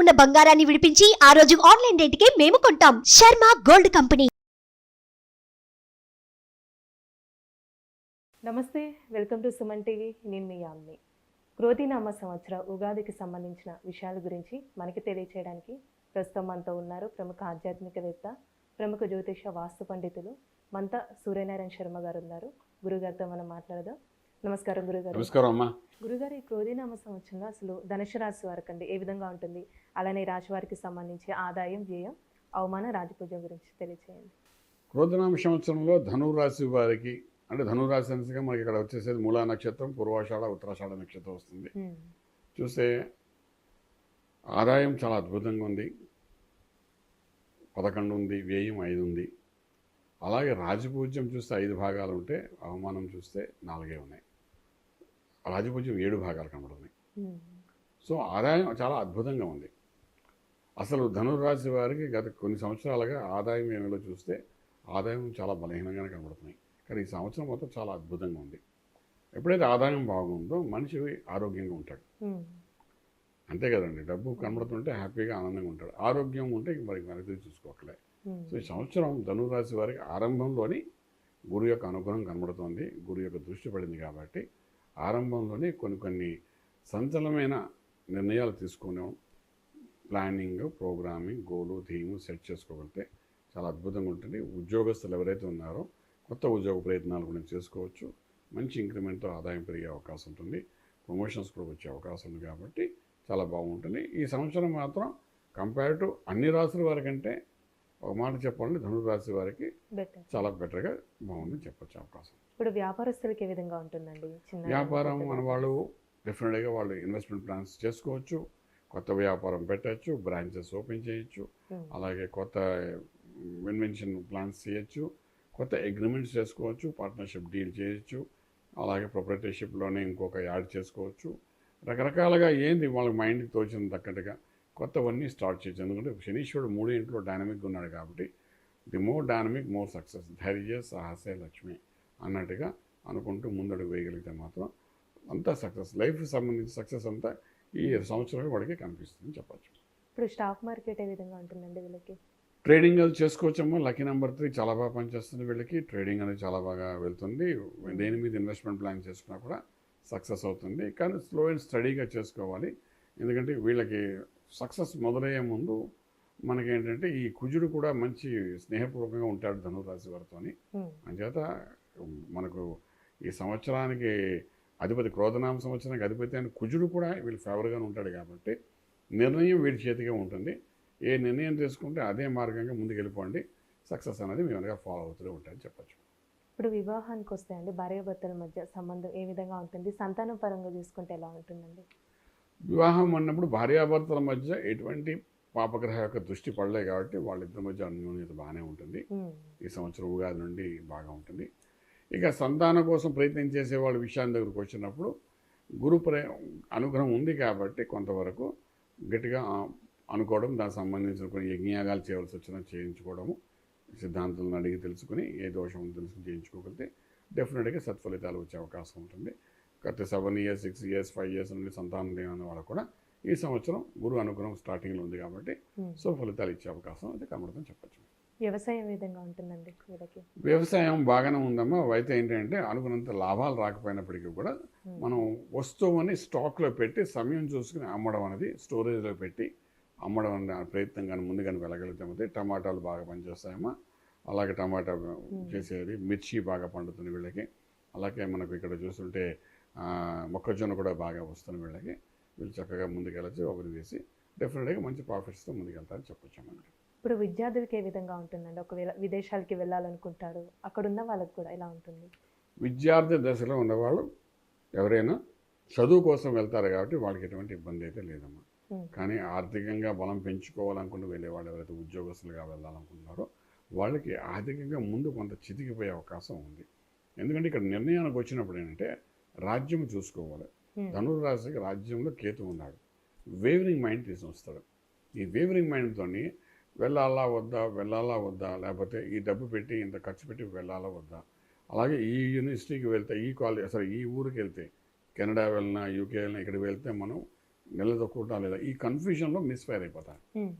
ఉన్న బంగారాన్ని విడిపించి ఆ రోజు ఆన్లైన్ రేటుకే మేము కొంటాం. Sharma gold company. నమస్తే వెల్కమ్ టు సుమన్ టీవీ. నేను మీ యామ్ని. క్రోధినామ సంవత్సర ఉగాదికి సంబంధించిన విషయాల గురించి మనకి తెలియచేయడానికి ప్రస్తుతం మనతో ఉన్నారు ప్రముఖ ఆధ్యాత్మికవేత్త ప్రముఖ జ్యోతిష వాస్తు పండితులు మంత సూర్యనారాయణ శర్మ గారు ఉన్నారు. గురుగారితో మనం మాట్లాడదాం. నమస్కారం గురుగారు. నమస్కారం అమ్మా. గురుగారు ఈ క్రోధినామ సంవత్సరంలో అసలు ధనుసు రాశి వారికి అండి ఏ విధంగా ఉంటుంది? అలానే రాశి వారికి సంబంధించి ఆదాయం వ్యయం అవమాన రాజపూజ గురించి తెలియచేయండి. క్రోధనామ సంవత్సరంలో ధనురాశి వారికి అంటే ధనురాశి అనేసిగా మనకి ఇక్కడ వచ్చేసేది మూలా నక్షత్రం పూర్వాషాఢ ఉత్తరాషాఢ నక్షత్రం వస్తుంది. చూస్తే ఆదాయం చాలా అద్భుతంగా ఉంది. పదకొండు ఉంది వ్యయం ఐదు ఉంది. అలాగే రాజపూజ్యం చూస్తే ఐదు భాగాలు ఉంటే అవమానం చూస్తే నాలుగే ఉన్నాయి. రాజపూజ్యం ఏడు భాగాలు కనబడుతున్నాయి. హ్మ్. సో ఆదాయం చాలా అద్భుతంగా ఉంది. అసలు ధనురాశి వారికి గత కొన్ని సంవత్సరాలుగా ఆదాయం ఏమిలో చూస్తే ఆదాయం చాలా బలహీనంగానే కనబడుతున్నాయి. కానీ ఈ సంవత్సరం మొత్తం చాలా అద్భుతంగా ఉంది. ఎప్పుడైతే ఆదాయం బాగుందో మనిషి ఆరోగ్యంగా ఉంటాడు. అంతే కదండి. డబ్బు కనబడుతుంటే హ్యాపీగా ఆనందంగా ఉంటాడు. ఆరోగ్యం ఉంటే మరి మనకి చూసుకోవట్లే. సో ఈ సంవత్సరం ధనురాశి వారికి ఆరంభంలోని గురు యొక్క అనుగ్రహం కనబడుతోంది. గురు యొక్క దృష్టి పడింది కాబట్టి ఆరంభంలోనే కొన్ని కొన్ని సంచలనమైన నిర్ణయాలు తీసుకునే planning programming goal theme set చేసుకోగలిగితే చాలా అద్భుతంగా ఉంటుంది. ఉద్యోగస్తులు ఎవరైతే ఉన్నారో కొత్త ఉద్యోగ ప్రయత్నాలు కూడా చేసుకోవచ్చు. మంచి ఇంక్రిమెంట్తో ఆదాయం పెరిగే అవకాశం ఉంటుంది. ప్రమోషన్స్ కూడా వచ్చే అవకాశం ఉంది కాబట్టి చాలా బాగుంటుంది. ఈ సంవత్సరం మాత్రం కంపేర్ టు అన్ని రాసుల వారికంటే ఒక మాట చెప్పాలంటే ధనురాశి వారికి చాలా బెటర్గా బాగుందని చెప్పొచ్చు అవకాశం. ఇప్పుడు వ్యాపారస్తులకి ఏ విధంగా ఉంటుందండి? వ్యాపారం మన వాళ్ళు డెఫినెట్గా వాళ్ళు ఇన్వెస్ట్మెంట్ ప్లాన్స్ చేసుకోవచ్చు కొత్త వ్యాపారం పెట్టచ్చు బ్రాంచెస్ ఓపెన్ చేయొచ్చు. అలాగే కొత్త ఇన్వెన్షన్ ప్లాన్స్ చేయొచ్చు కొత్త అగ్రిమెంట్స్ చేసుకోవచ్చు పార్ట్నర్షిప్ డీల్ చేయొచ్చు అలాగే ప్రొపరేటర్షిప్లోనే ఇంకొక యాడ్ చేసుకోవచ్చు. రకరకాలుగా ఏంది వాళ్ళ మైండ్కి తోచిన తగ్గట్టుగా కొత్తవన్నీ స్టార్ట్ చేయొచ్చు ఎందుకంటే శనీశ్వరుడు మూడు ఇంట్లో డైనమిక్గా ఉన్నాడు కాబట్టి the more dynamic more success ధైర్య సాహసే లక్ష్మి అన్నట్టుగా అనుకుంటూ ముందడుగు వేయగలిగితే మాత్రం అంతా సక్సెస్ లైఫ్కి సంబంధించిన సక్సెస్ అంతా ఈ సంవత్సరం వాడికి కనిపిస్తుంది చెప్పచ్చు. ఇప్పుడు స్టాక్ మార్కెట్ ఏ విధంగా ఉంటుందండి వీళ్ళకి? ట్రేడింగ్ అది చేసుకోవచ్చమ్మా. లక్కీ నెంబర్ త్రీ చాలా బాగా పనిచేస్తుంది వీళ్ళకి. ట్రేడింగ్ అనేది చాలా బాగా వెళ్తుంది. దేని మీద ఇన్వెస్ట్మెంట్ ప్లాన్ చేసుకున్నా కూడా సక్సెస్ అవుతుంది. కానీ స్లో అండ్ స్టడీగా చేసుకోవాలి. ఎందుకంటే వీళ్ళకి సక్సెస్ మొదలయ్యే ముందు మనకేంటంటే ఈ కుజుడు కూడా మంచి స్నేహపూర్వకంగా ఉంటాడు ధనురాశి వారితోని. హ్మ్. అంచేత మనకు ఈ సంవత్సరానికి అధిపతి క్రోధనామ సంవత్సరానికి అధిపతి అని కుజుడు కూడా వీళ్ళు ఫేవర్గానే ఉంటాడు కాబట్టి నిర్ణయం వీడి చేతిగా ఉంటుంది. ఏ నిర్ణయం తీసుకుంటే అదే మార్గంగా ముందుకు వెళ్ళిపోండి సక్సెస్ అనేది మీ వెనక ఫాలో అవుతూనే ఉంటాయని చెప్పచ్చు. ఇప్పుడు వివాహానికి వస్తే అండి భార్యాభర్తల మధ్య సంబంధం ఏ విధంగా ఉంటుంది? సంతానం పరంగా చూసుకుంటే ఎలా ఉంటుందండి? వివాహం అన్నప్పుడు భార్యాభర్తల మధ్య ఎటువంటి పాపగ్రహ యొక్క దృష్టి పడలే కాబట్టి వాళ్ళిద్దరి మధ్య అన్యోన్యత బాగానే ఉంటుంది. ఈ సంవత్సరం ఉగాది నుండి బాగా ఉంటుంది. ఇక సంతానం కోసం ప్రయత్నం చేసే వాళ్ళ విషయాల దగ్గరకు వచ్చినప్పుడు గురు ప్రే అనుగ్రహం ఉంది కాబట్టి కొంతవరకు గట్టిగా అనుకోవడం దానికి సంబంధించిన కొన్ని యజ్ఞయాగాలు చేయవలసి వచ్చినా చేయించుకోవడము సిద్ధాంతాలను అడిగి తెలుసుకుని ఏ దోషం తెలుసుకుని చేయించుకోగలిగితే డెఫినెట్గా సత్ఫలితాలు వచ్చే అవకాశం ఉంటుంది. గత seven years six years five years నుండి సంతానం లేని వాళ్ళు కూడా ఈ సంవత్సరం గురు అనుగ్రహం స్టార్టింగ్లో ఉంది కాబట్టి. సో ఫలితాలు ఇచ్చే అవకాశం అయితే కనబడుతుందని చెప్పచ్చు. వ్యవసాయం విధంగా ఉంటుందండి వీళ్ళకి? వ్యవసాయం బాగానే ఉందమ్మా. అయితే ఏంటంటే అనుకున్నంత లాభాలు రాకపోయినప్పటికీ కూడా. మనం వస్తువుని స్టాక్లో పెట్టి సమయం చూసుకుని అమ్మడం అనేది స్టోరేజ్లో పెట్టి అమ్మడం అనే ప్రయత్నం కానీ ముందుగానే వెళ్ళగలిగితే. టమాటాలు బాగా పనిచేస్తాయమ్మా. అలాగే టమాటా చేసేది మిర్చి బాగా పండుతుంది వీళ్ళకి. అలాగే మనకు ఇక్కడ చూస్తుంటే మొక్కజొన్న కూడా బాగా వస్తుంది వీళ్ళకి వీళ్ళు చక్కగా ముందుకెళ్ళచ్చు ఒకరి వేసి డెఫినెట్గా మంచి ప్రాఫిట్స్తో ముందుకెళ్తారని చెప్పొచ్చు మనకి ఇప్పుడు విద్యార్థులకి ఏ విధంగా ఉంటుందండి? ఒకవేళ విదేశాలకి వెళ్ళాలనుకుంటారు అక్కడ ఉన్న వాళ్ళకి కూడా ఎలా ఉంటుంది? విద్యార్థి దశలో ఉన్నవాళ్ళు ఎవరైనా చదువు కోసం వెళ్తారు కాబట్టి వాళ్ళకి ఎటువంటి ఇబ్బంది అయితే లేదమ్మా. కానీ ఆర్థికంగా బలం పెంచుకోవాలనుకుని వెళ్ళేవాళ్ళు ఎవరైతే ఉద్యోగస్తులుగా వెళ్ళాలనుకుంటున్నారో వాళ్ళకి ఆర్థికంగా ముందు కొంత చితికిపోయే అవకాశం ఉంది. ఎందుకంటే ఇక్కడ నిర్ణయానికి వచ్చినప్పుడు ఏంటంటే రాజ్యం చూసుకోవాలి. ధనుర్రాశికి రాజ్యంలో కేతు ఉన్నాడు. వేవరింగ్ మైండ్ తీసుకొని వస్తాడు. ఈ వేవరింగ్ మైండ్తో వెళ్ళాలా వద్దా వెళ్ళాలా వద్దా లేకపోతే ఈ డబ్బు పెట్టి ఇంత ఖర్చు పెట్టి వెళ్ళాలా వద్దా? అలాగే ఈ యూనివర్సిటీకి వెళ్తే ఈ కాలేజ్ అసలు ఈ ఊరికి వెళ్తే కెనడా వెళ్ళినా యూకే వెళ్ళినా ఇక్కడికి వెళ్తే మనం నిలదొక్కుంటా లేదా? ఈ కన్ఫ్యూజన్లో మిస్ఫైర్ అయిపోతారు ఉమ్,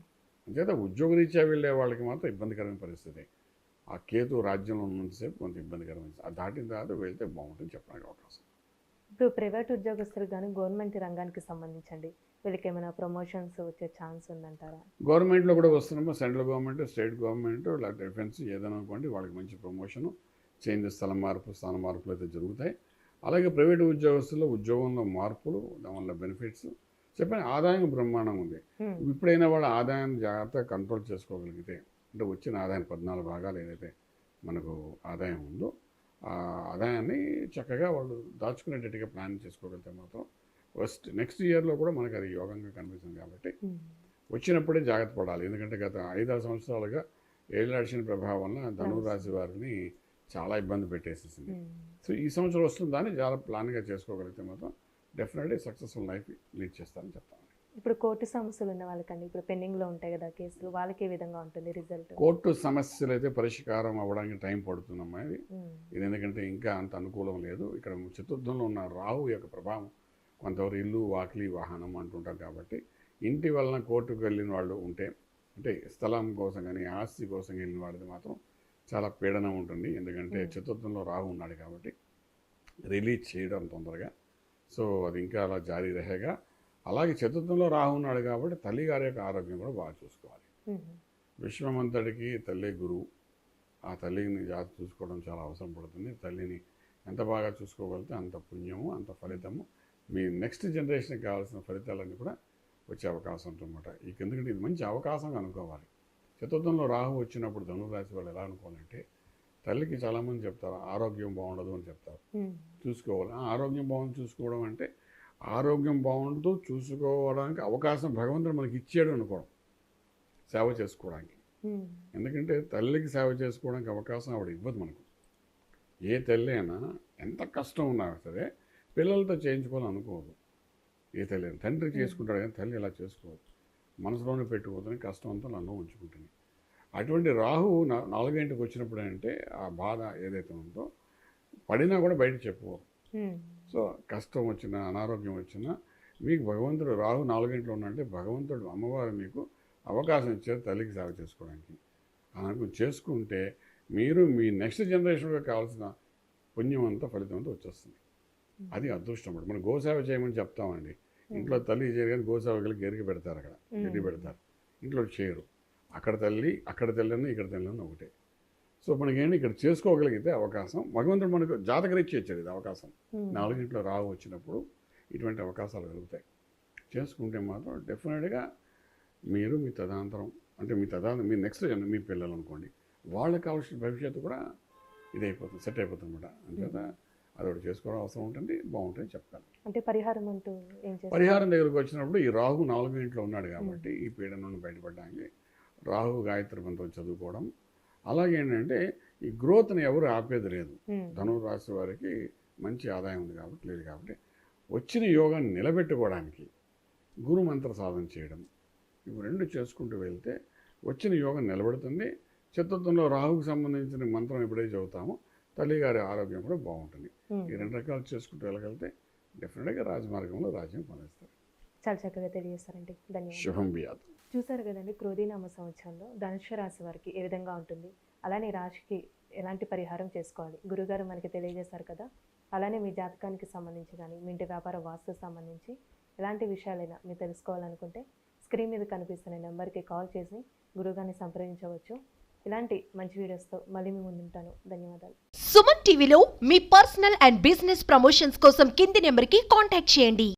అంచేత ఉద్యోగరీత్యా వెళ్ళే వాళ్ళకి మాత్రం ఇబ్బందికరమైన పరిస్థితి. ఆ కేతు రాజ్యంలో ఉన్నంతసేపు కొంత ఇబ్బందికరమైన అది దాటిన తర్వాత వెళ్తే బాగుంటుంది చెప్పడానికి అవకాశం. ఇప్పుడు ప్రైవేట్ ఉద్యోగస్తులకు కానీ గవర్నమెంట్ రంగానికి సంబంధించండి. వీళ్ళకి ఏమైనా ప్రమోషన్స్ వచ్చే ఛాన్స్ ఉందంటారా? గవర్నమెంట్లో కూడా వస్తున్నామో. సెంట్రల్ గవర్నమెంట్ స్టేట్ గవర్నమెంట్ లేకపోతే డిఫెన్స్ ఏదైనా అనుకోండి వాళ్ళకి మంచి ప్రమోషను చేంజ్ స్థల మార్పు స్థాన మార్పులు అయితే జరుగుతాయి. అలాగే ప్రైవేట్ ఉద్యోగస్తుల్లో ఉద్యోగంలో మార్పులు దానివల్ల బెనిఫిట్స్ చెప్పిన ఆదాయం బ్రహ్మాండంగా ఉంది. ఇప్పుడైనా వాళ్ళ ఆదాయాన్ని జాగ్రత్తగా కంట్రోల్ చేసుకోగలిగితే అంటే వచ్చిన ఆదాయం పద్నాలుగు భాగాలు ఏదైతే మనకు ఆదాయం ఉందో ఆదాయాన్ని చక్కగా వాళ్ళు దాచుకునేటట్టుగా ప్లాన్ చేసుకోగలిగితే మాత్రం ఫస్ట్ నెక్స్ట్ ఇయర్లో కూడా మనకు అది యోగంగా కనిపిస్తుంది కాబట్టి వచ్చినప్పుడే జాగ్రత్త పడాలి. ఎందుకంటే గత ఐదారు సంవత్సరాలుగా ఏళ్ళాడిచిన ప్రభావం వలన ధనువు రాశి వారిని చాలా ఇబ్బంది పెట్టేసేసింది. సో ఈ సంవత్సరం వస్తుందని చాలా ప్లాన్గా చేసుకోగలిగితే మాత్రం డెఫినెట్లీ సక్సెస్ఫుల్ లైఫ్ లీడ్ చేస్తారని చెప్తాను. ఇప్పుడు కోర్టు సమస్యలు ఉన్న వాళ్ళకండి. ఇప్పుడు పెండింగ్లో ఉంటాయి కదా కేసులు వాళ్ళకి ఏ విధంగా ఉంటుంది రిజల్ట్? కోర్టు సమస్యలు అయితే పరిష్కారం అవ్వడానికి టైం పడుతుందమ్మా ఇది. ఇది ఎందుకంటే ఇంకా అంత అనుకూలం లేదు. ఇక్కడ చతుర్థంలో ఉన్న రాహు యొక్క ప్రభావం కొంతవరకు ఇల్లు వాకిలి వాహనం అంటుంటారు కాబట్టి ఇంటి వలన కోర్టుకు వెళ్ళిన వాళ్ళు ఉంటే అంటే స్థలం కోసం కానీ ఆస్తి కోసం వెళ్ళిన వాళ్ళది మాత్రం చాలా పీడనం ఉంటుంది. ఎందుకంటే. చతుర్థంలో రాహు ఉన్నాడు కాబట్టి రిలీజ్ చేయడం తొందరగా. సో అది ఇంకా అలా జారీ రహేగా. అలాగే చతుర్థంలో రాహు ఉన్నాడు కాబట్టి తల్లిగారి యొక్క ఆరోగ్యం కూడా బాగా చూసుకోవాలి. విశ్వమంతటికి తల్లి గురువు. ఆ తల్లిని జాగ్రత్త చూసుకోవడం చాలా అవసరం పడుతుంది. తల్లిని ఎంత బాగా చూసుకోగలిగితే అంత పుణ్యము అంత ఫలితము. మీ నెక్స్ట్ జనరేషన్కి కావాల్సిన ఫలితాలన్నీ కూడా వచ్చే అవకాశం ఉంటుందన్నమాట. ఇక ఎందుకంటే ఇది మంచి అవకాశం అనుకోవాలి. చతుర్థంలో రాహు వచ్చినప్పుడు ధనురాశి వాళ్ళు ఎలా అనుకోవాలంటే తల్లికి చాలామంది చెప్తారు ఆరోగ్యం బాగుండదు అని చెప్తారు. చూసుకోవాలి. ఆరోగ్యం బాగుంది చూసుకోవడం అంటే ఆరోగ్యం బాగుంటూ చూసుకోవడానికి అవకాశం భగవంతుడు మనకి ఇచ్చాడు అనుకోవడం సేవ చేసుకోవడానికి. ఎందుకంటే తల్లికి సేవ చేసుకోవడానికి అవకాశం ఆవిడ ఇవ్వదు మనకు. ఏ తల్లి అయినా ఎంత కష్టం ఉన్నా సరే పిల్లలతో చేయించుకోవాలని అనుకోదు ఏ తల్లి అయినా తండ్రి చేసుకుంటాడు కానీ తల్లి ఇలా చేసుకోదు మనసులోనే పెట్టుకోదని కష్టం అంతా నన్ను ఉంచుకుంటుంది. అటువంటి రాహు నాలుగింటికి వచ్చినప్పుడు అంటే ఆ బాధ ఏదైతే ఉందో పడినా కూడా బయట చెప్పుకోరు సో కష్టం వచ్చినా అనారోగ్యం వచ్చినా మీకు భగవంతుడు రాహు నాలుగింట్లో ఉన్నంటే భగవంతుడు అమ్మవారు మీకు అవకాశం ఇచ్చారు తల్లికి సేవ చేసుకోవడానికి. అలాగే చేసుకుంటే మీరు మీ నెక్స్ట్ జనరేషన్గా కావాల్సిన పుణ్యం అంతా ఫలితం అంతా వచ్చేస్తుంది. అది అదృష్టం అన్నమాట. మనం గోసేవ చేయమని చెప్తామండి. ఇంట్లో తల్లి చేయరు కానీ గోసేవకి వెళ్ళి గెరిగి పెడతారు అక్కడ. గెరిగి పెడతారు. ఇంట్లో చేయరు. అక్కడ తల్లి అక్కడ తల్లి ఇక్కడ తల్లి ఒకటే. సో మనకేంటి ఇక్కడ చేసుకోగలిగితే అవకాశం. భగవంతుడు మనకు జాతకరీత్యా ఇచ్చాడు ఇది అవకాశం. నాలుగింట్లో రావు వచ్చినప్పుడు ఇటువంటి అవకాశాలు కలుగుతాయి. చేసుకుంటే మాత్రం డెఫినెట్గా మీరు మీ తదాంతరం అంటే మీ తదాంతరం మీ నెక్స్ట్ జన మీ పిల్లలు అనుకోండి వాళ్ళకి కావాల్సిన భవిష్యత్తు కూడా ఇది అయిపోతుంది సెట్ అయిపోతుంది అనమాట అంచేత అది ఒకటి చేసుకోవడం అవసరం ఉంటుంది బాగుంటుంది చెప్పాలి అంటే పరిహారం అంటూ పరిహారం దగ్గరకు వచ్చినప్పుడు ఈ రాహు నాలుగు ఇంట్లో ఉన్నాడు కాబట్టి ఈ పీడ నుండి బయటపడడానికి రాహు గాయత్రి మంత్రం చదువుకోవడం అలాగే ఏంటంటే ఈ గ్రోత్ని ఎవరు ఆపేది లేదు. ధనువు రాశి వారికి మంచి ఆదాయం ఉంది కాబట్టి లేదు కాబట్టి వచ్చిన యోగాన్ని నిలబెట్టుకోవడానికి గురు మంత్ర సాధన చేయడం ఇవి రెండు చేసుకుంటూ వెళ్తే వచ్చిన యోగం నిలబడుతుంది. చతుర్థంలో రాహుకు సంబంధించిన మంత్రం ఎప్పుడైతే చదువుతామో. తల్లిగారి ఆరోగ్యం కూడా బాగుంటుంది. ఈ రెండు రకాలు చేసుకుంటూ వెళ్ళగలిగితే డెఫినెట్గా రాజమార్గంలో రాజ్యం పొందేస్తారు చాలా చక్కగా తెలియజేస్తారండి. ధన్యవాదాలు. శుభం బియాదు చూసారు కదండి క్రోధీనామ సంవత్సరంలో ధనుష రాశి వారికి ఏ విధంగా ఉంటుంది? అలానే రాశికి ఎలాంటి పరిహారం చేసుకోవాలి? గురుగారు మనకి తెలియజేశారు కదా. అలానే మీ జాతకానికి సంబంధించి కానీ మీ ఇంటి వ్యాపార వాస్తు సంబంధించి ఎలాంటి విషయాలైనా మీరు తెలుసుకోవాలనుకుంటే స్క్రీన్ మీద కనిపిస్తున్న నెంబర్కి కాల్ చేసి గురుగారిని సంప్రదించవచ్చు. ఇలాంటి మంచి వీడియోస్తో మళ్ళీ మీ ముందుంటాను ధన్యవాదాలు. సుమన్ టీవీలో మీ పర్సనల్ అండ్ బిజినెస్ ప్రమోషన్స్ కోసం కింది నెంబర్కి కాంటాక్ట్ చేయండి.